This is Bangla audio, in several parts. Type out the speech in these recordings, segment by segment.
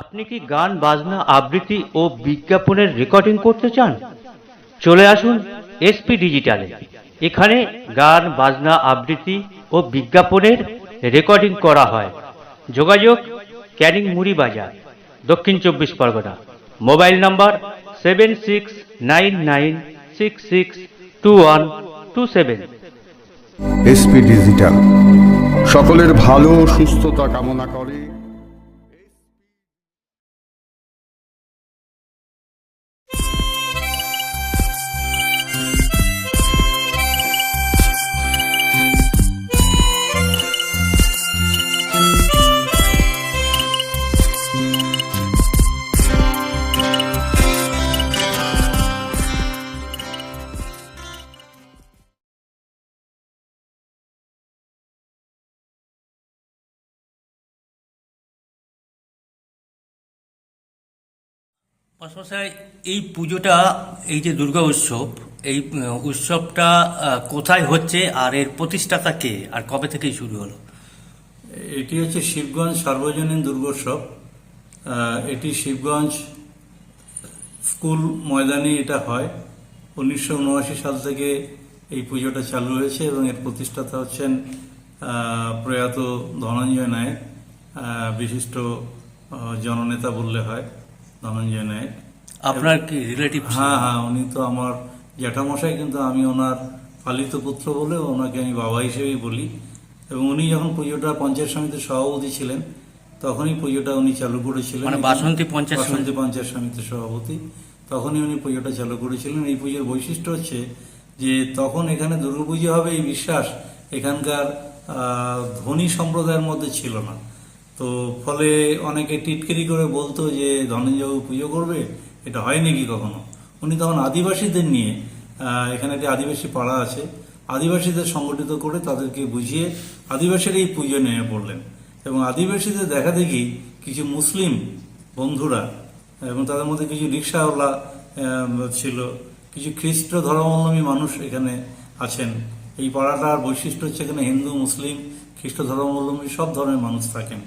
আপনি কি গান, বাজনা, আবৃত্তি ও বিজ্ঞাপনের রেকর্ডিং করতে চান? চলে আসুন এসপি ডিজিটালে এখানে গান, বাজনা, আবৃত্তি ও বিজ্ঞাপনের রেকর্ডিং করা হয়। যোগাযোগ Canning Muri Bazar, Dakshin Chabbish Pargana. Mobile number seven six nine nine six six two one two seven. SP digital সকলের ভালো, সুস্থতা কামনা করে। পাশাপাশি এই পুজোটা, এই যে দুর্গা উৎসব, এই উৎসবটা কোথায় হচ্ছে আর এর প্রতিষ্ঠাতা কে আর কবে থেকেই শুরু হলো? এটি হচ্ছে শিবগঞ্জ সার্বজনীন দুর্গোৎসব। এটি শিবগঞ্জ স্কুল ময়দানে এটা হয়। উনিশশো উনআশি সাল থেকে এই পুজোটা চালু হয়েছে এবং এর প্রতিষ্ঠাতা হচ্ছেন প্রয়াত ধনঞ্জয় নায়ক। বিশিষ্ট জননেতা বললে হয়। ধনঞ্জয় নায়ক আপনার কি রিলেটিভ হ্যাঁ হ্যাঁ উনি তো আমার জ্যাঠামশাই কিন্তু আমি ওনার পালিত পুত্র বলে ওনাকে আমি বাবা হিসেবেই বলি। এবং উনি যখন পুজোটা পঞ্চায়েত সমিতির সভাপতি ছিলেন তখনই পুজোটা উনি চালু করেছিলেন। মানে বাসন্তী পঞ্চায়েত সমিতি? বাসন্তী পঞ্চায়েত সমিতির সভাপতি। তখনই উনি পুজোটা চালু করেছিলেন। এই পুজোর বৈশিষ্ট্য হচ্ছে যে তখন এখানে দুর্গাপুজো হবে এই বিশ্বাস। এখানকার ধনী সম্প্রদায়ের মধ্যে ছিল না। তো ফলে অনেকে টিটকিরি করে বলতো যে ধনঞ্জয়বাবু পুজো করবে, এটা হয় নাকি কখনো? উনি তখন আদিবাসীদের নিয়ে এখানে একটি আদিবাসী পাড়া আছে, আদিবাসীদের সংগঠিত করে তাদেরকে বুঝিয়ে আদিবাসীর এই পুজো নেমে পড়লেন। এবং আদিবাসীদের দেখা দেখি কিছু মুসলিম বন্ধুরা এবং তাদের মধ্যে কিছু রিক্সাওয়ালা ছিল, কিছু খ্রিস্ট ধর্মাবলম্বী মানুষ এখানে আছেন। এই পাড়াটার বৈশিষ্ট্য হচ্ছে এখানে হিন্দু, মুসলিম, খ্রিস্ট ধর্মাবলম্বী সব ধরনের মানুষ থাকেন।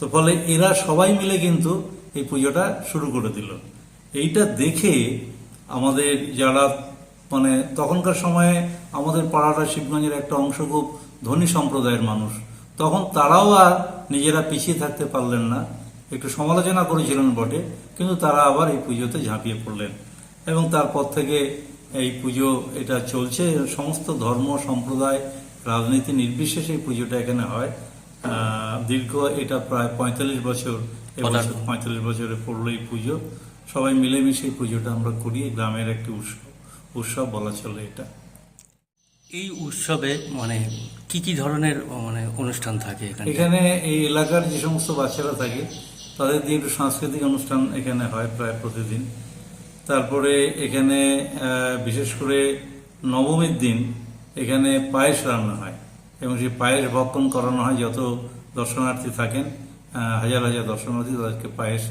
তো ফলে এরা সবাই মিলে কিন্তু এই পুজোটা শুরু করে দিল। এইটা দেখে আমাদের যারা মানে তখনকার সময়ে আমাদের পাড়াটা শিবগঞ্জের একটা অংশ খুব ধনী সম্প্রদায়ের মানুষ, তখন তারাও আর নিজেরা পিছিয়ে থাকতে পারলেন না। একটু সমালোচনা করেছিলেন বটে, কিন্তু তারা আবার এই পুজোতে ঝাঁপিয়ে পড়লেন। এবং তারপর থেকে এই পুজো এটা চলছে, সমস্ত ধর্ম, সম্প্রদায়, রাজনীতি নির্বিশেষে এই পুজোটা এখানে হয়। দীর্ঘ এটা প্রায় পঁয়তাল্লিশ বছর এবছর পঁয়তাল্লিশ। বছরে পড়ল এই পুজো। সবাই মিলেমিশে এই পুজোটা আমরা করি গ্রামের একটি উৎসব। উৎসব বলা চলে এটা। এই উৎসবে মানে কি কি ধরনের মানে অনুষ্ঠান থাকে এখানে? এখানে এই এলাকার যে সমস্ত বাচ্চারা থাকে তাদের দিয়ে একটু সাংস্কৃতিক অনুষ্ঠান এখানে হয় প্রায় প্রতিদিন। তারপরে এখানে আহ, বিশেষ করে নবমীর দিন এখানে পায়েস রান্না হয়। এবং সেই পায়েস ভক্ষণ করানো হয়, যত দর্শনার্থী থাকেন হাজার হাজার দর্শনার্থী তাদেরকে পায়েস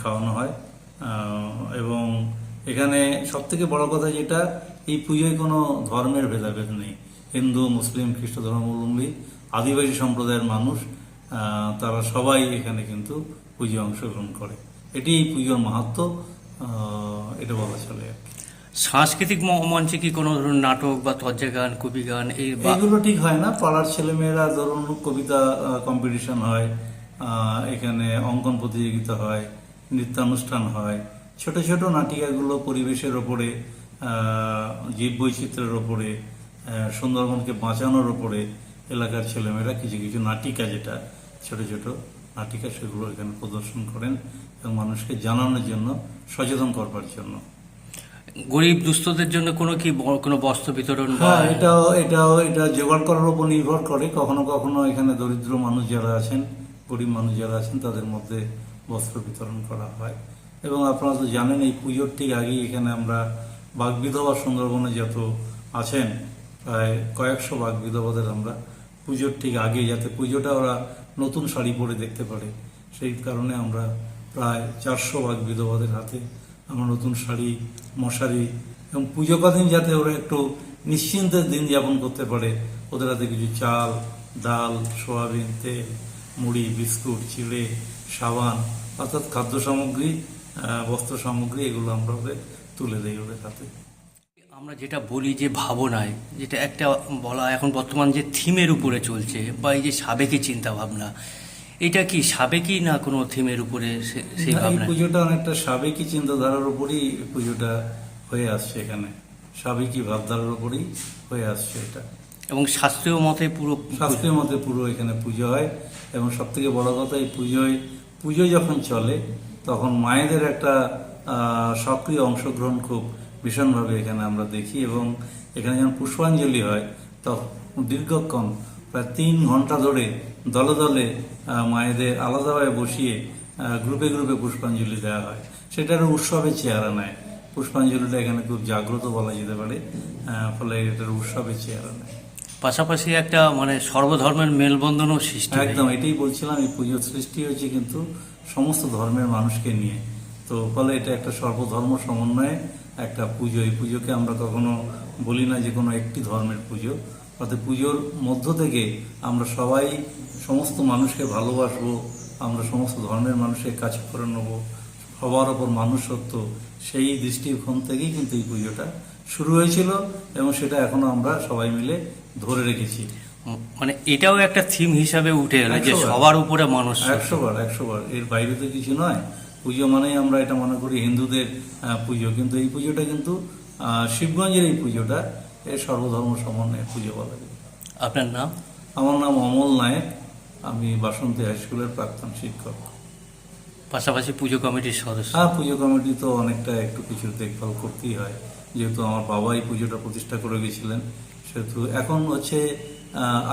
খাওয়ানো হয়। এবং এখানে সব থেকে বড় কথা যেটা, এই পুজোয় কোনো ধর্মের ভেদাভেদ নেই। হিন্দু, মুসলিম, খ্রিস্ট ধর্মাবলম্বী, আদিবাসী সম্প্রদায়ের মানুষ তারা সবাই এখানে কিন্তু পুজো অংশগ্রহণ করে। এটি এই পুজোর মাহাত্ম এটা বলা চলে আর কি। সাংস্কৃতিক মঞ্চে কি কোনো ধরুন নাটক বা তজ্জা গান, কবি গান, এই এগুলো ঠিক হয় না। পাড়ার ছেলেমেয়েরা ধরুন কবিতা কম্পিটিশন হয় এখানে অঙ্কন প্রতিযোগিতা হয়, নৃত্যানুষ্ঠান হয়। ছোট ছোট নাটিকাগুলো পরিবেশের ওপরে জীব বৈচিত্র্যের ওপরে সুন্দরবনকে বাঁচানোর ওপরে এলাকার ছেলেমেয়েরা কিছু কিছু নাটিকা যেটা ছোট ছোট নাটিকা সেগুলো এখানে প্রদর্শন করেন এবং মানুষকে জানানোর জন্য, সচেতন করবার জন্য। গরিব দুস্থদের জন্য কোনো কি কোনো বস্ত্র বিতরণ হ্যাঁ এটাও এটাও এটা জোগাড় করার উপর নির্ভর করে। কখনো কখনো এখানে দরিদ্র মানুষ যারা আছেন, গরিব মানুষ যারা আছেন, তাদের মধ্যে বস্ত্র বিতরণ করা হয়। এবং আপনারা তো জানেন, এই পুজোর ঠিক আগেই এখানে আমরা বাঘ বিধবা সুন্দরবনে যত আছেন, প্রায় কয়েকশো বাঘ বিধবাদের আমরা পুজোর ঠিক আগে, যাতে পুজোটা ওরা নতুন শাড়ি পরে দেখতে পারে, সেই কারণে আমরা প্রায় চারশো বাঘ বিধবাদের হাতে আমরা নতুন শাড়ি, মশারি এবং পুজো কদিন যাতে ওরা একটু নিশ্চিন্তের দিন যাপন করতে পারে। ওদের হাতে কিছু চাল, ডাল, সোয়াবিন, তেল, মুড়ি, বিস্কুট, চিড়ে, সাবান অর্থাৎ খাদ্য সামগ্রী বস্ত্র সামগ্রী এগুলো আমরা ওদের তুলে দিই ওদের হাতে। আমরা যেটা বলি যে ভাবনায়, যেটা একটা বলা এখন বর্তমান যে থিমের উপরে চলছে বা এই যে সাবেকি চিন্তা ভাবনা এটা কি সাবেকি না কোনো থিমের উপরে সেই ভাবনা? পুজোটা অনেকটা সাবেকি চিন্তাধারার উপরই পুজোটা হয়ে আসছে এখানে। সাবেকি ভাবধারার উপরই হয়ে আসছে এটা। এবং শাস্ত্রীয় মতে পুরো শাস্ত্রীয় মতে পুরো এখানে পুজো হয় এবং সব থেকে বড় কথা এই পুজোয় পুজো যখন চলে তখন মায়েদের একটা সক্রিয় অংশগ্রহণ খুব ভীষণভাবে এখানে আমরা দেখি এবং এখানে যখন পুষ্পাঞ্জলি হয় তখন দীর্ঘক্ষণ প্রায় তিন ঘণ্টা ধরে দলে দলে মায়েদের আলাদাভাবে বসিয়ে গ্রুপে গ্রুপে পুষ্পাঞ্জলি দেওয়া হয়। সেটার উৎসবের চেহারা নেয়। পুষ্পাঞ্জলিটা এখানে খুব জাগ্রত বলা যেতে পারে ফলে এটার উৎসবের চেহারা নেয়। পাশাপাশি একটা মানে সর্বধর্মের মেলবন্ধনও সৃষ্টি। একদম এটাই বলছিলাম এই পুজোর সৃষ্টি হয়েছে কিন্তু সমস্ত ধর্মের মানুষকে নিয়ে। তো ফলে এটা একটা সর্বধর্ম সমন্বয়ে একটা পুজো। এই পুজোকে আমরা কখনো বলি না যে কোনো একটি ধর্মের পুজো। অর্থাৎ পুজোর মধ্য থেকে আমরা সবাই সমস্ত মানুষকে ভালোবাসবো আমরা সমস্ত ধর্মের মানুষের কাজ করে নেব সবার ওপর মানুষত্ব সেই দৃষ্টিকোণ থেকেই কিন্তু এই পুজোটা শুরু হয়েছিল এবং সেটা এখনও আমরা সবাই মিলে ধরে রেখেছি। মানে এটাও একটা থিম হিসাবে উঠে এলো যে সবার উপরে মানুষ একশো বার একশো বার এর বাইরে তো কিছু নয়। পুজো মানেই আমরা এটা মনে করি হিন্দুদের পুজো। কিন্তু এই পুজোটা কিন্তু শিবগঞ্জের এই পুজোটা এর সর্বধর্ম সমন্বয়ে পুজো বলা যায়। আপনার নাম? আমার নাম অমল নায়ক। আমি বাসন্তী হাই স্কুলের প্রাক্তন শিক্ষক। পাশাপাশি পুজো কমিটির সদস্য। হ্যাঁ পুজো কমিটি তো অনেকটা একটু কিছু দেখভাল করতেই হয়। যেহেতু আমার বাবাই পুজোটা প্রতিষ্ঠা করে গেছিলেন সেহেতু এখন হচ্ছে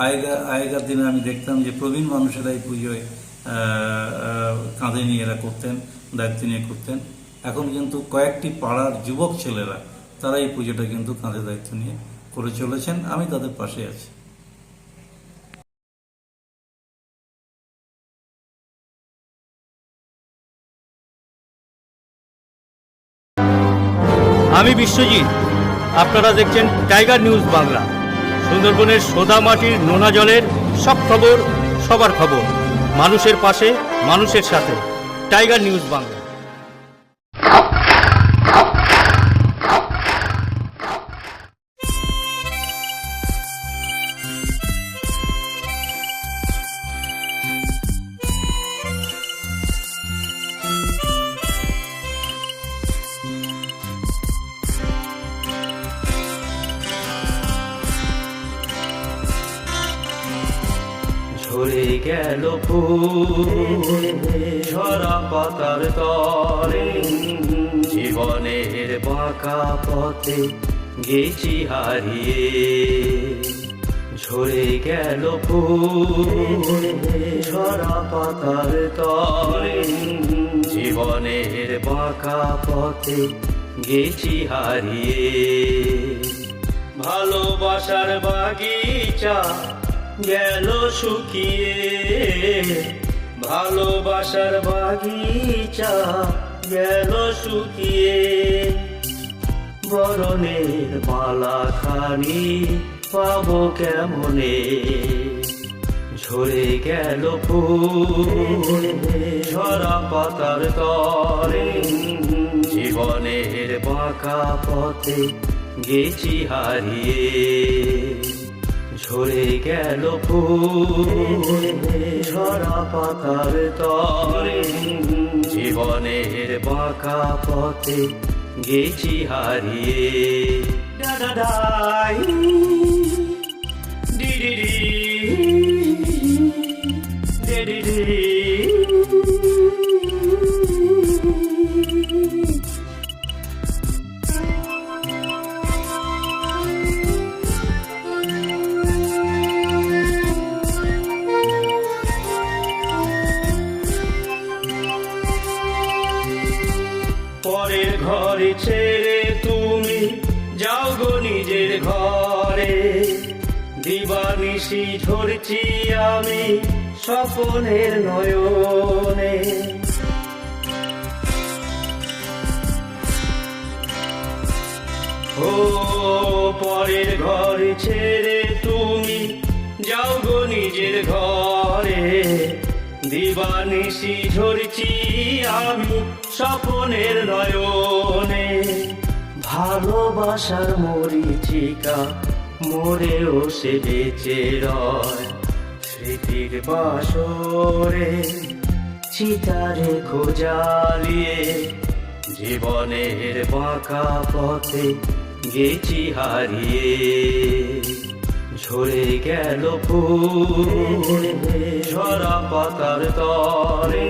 আগেকার আগেকার দিনে আমি দেখতাম যে প্রবীণ মানুষেরা এই পুজোয় কাঁধে নিয়ে এরা করতেন দায়িত্ব নিয়ে করতেন। এখন কিন্তু কয়েকটি পাড়ার যুবক ছেলেরা তারা এই পুজোটা কিন্তু কাঁধে দায়িত্ব নিয়ে করে চলেছেন। আমি তাদের পাশে আছি। আমি বিশ্বজিৎ। আপনারা দেখছেন টাইগার নিউজ বাংলা। সুন্দরবনের সোদা মাটির নোনা জলের সব খবর, সবার খবর। মানুষের পাশে, মানুষের সাথে। Tiger News Bangla. গেল ফুল, ঝরা পাতার তরে। জীবনের বাঁকা পথে গেছি হারিয়ে। ঝরে গেল ফুল, ঝরা পাতার তরে। জীবনের বাঁকা পথে গেছি হারিয়ে। ভালোবাসার বাগিচা গেল শুকিয়ে ভালোবাসার বাগিচা গেল শুকিয়ে বরণের মালা খানি পাবো কেমনে? ঝরে গেল ফুল, ঝরা পাতার তরে জীবনের বাঁকা পথে গেছি হারিয়ে। ঝরে গেল ফুল। ঝরা পাতার তরে জীবনের বাঁকা পথে গেছি হারিয়ে। ডাডাডাই, ডিডিডি, ডিডিডি। স্বপনের নয়নে। ও পরের ঘরে ছেড়ে তুমি যাও গো নিজের ঘরে। দিবানিশি ঝরছি আমি স্বপনের নয়নে। ভালোবাসার মরিচিকা, মরেও সে বেঁচে রয়। স্মৃতির বাসরে, চিতারে খোঁজালিয়ে, জীবনের বাঁকা পথে গেছি হারিয়ে। ঝরে গেল ফুল, ঝরা পাতার তরে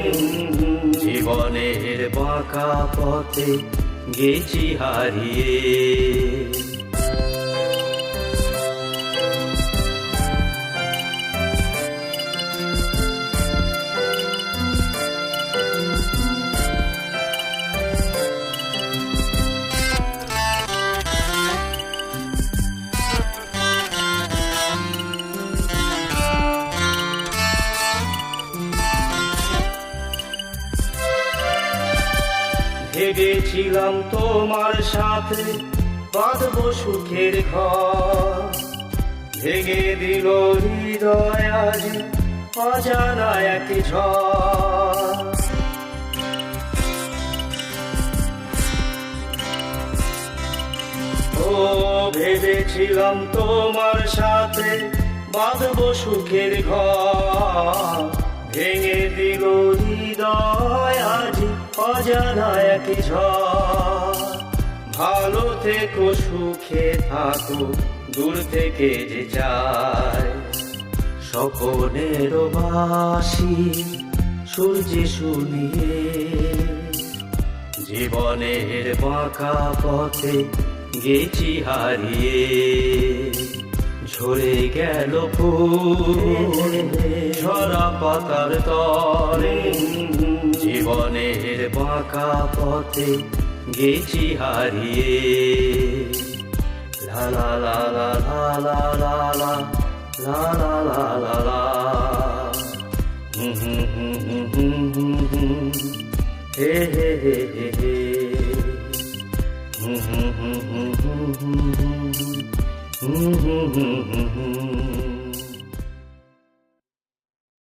জীবনের বাঁকা পথে গেছি হারিয়ে। ভেবেছিলাম তোমার সাথে বাঁধবো সুখের ঘর। ভেঙে দিল হৃদয় আজ অজানা এক ঝড়। ও ভেবেছিলাম তোমার সাথে বাঁধবো সুখের ঘর। ভেঙে দিল হৃদয় আজ অজানা এক ঝড়। ভালো থেকো, সুখে থাকো, দূর থেকে যে যায় স্বপনের বাসি, সূর্যে শুনিয়ে। জীবনের বাঁকা পথে গেছি হারিয়ে। ঝরে গেল ফুল, ঝরা পাতার তরে জীবনের বাঁকা পথে গেছি হারিয়ে লা লা লা লা লা লা লা লা হুম হুম হুম হুম হুম হুম হুম হে হুম হুম হুম হুম হুম হুম হুম হুম হুম হুম হুম